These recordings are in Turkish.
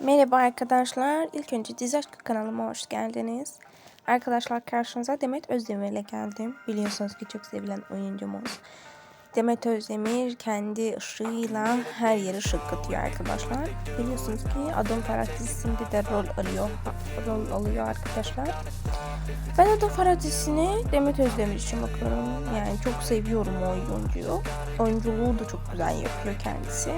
Merhaba arkadaşlar. İlk önce Dizi Aşkı kanalıma hoş geldiniz. Arkadaşlar karşınıza Demet Özdemir ile geldim. Biliyorsunuz ki çok sevilen oyuncumuz. Demet Özdemir kendi ışığıyla her yeri ışık katıyor arkadaşlar. Biliyorsunuz ki Adım Ferhat dizisinde de rol alıyor. Rol alıyor arkadaşlar. Ben Adım Ferhat dizisini Demet Özdemir için bakıyorum. Yani çok seviyorum o oyuncuyu. Oyunculuğu da çok güzel yapıyor kendisi.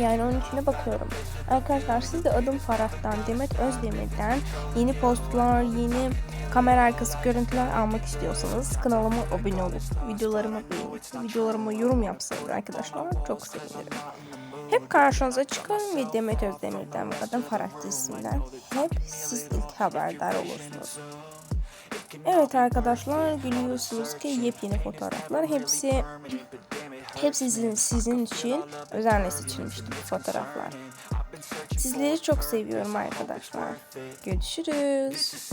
Yani onun için de bakıyorum. Arkadaşlar siz de Adım Farah'tan, Demet Özdemir'den yeni postlar, yeni kamera arkası görüntüler almak istiyorsanız kanalıma abone olup videolarıma beğenip videolarıma yorum yapsanız arkadaşlar çok sevinirim. Hep karşınıza çıkarım ve Demet Özdemir'den ve Adım Farah dizisinden hep siz ilk haberdar olursunuz. Evet arkadaşlar görüyorsunuz ki yepyeni fotoğraflar hepsi hepsi sizin, sizin için özenle seçilmişti bu fotoğraflar. Sizleri çok seviyorum arkadaşlar. Görüşürüz.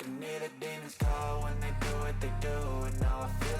can hear the demons call when they do what they do And now I feel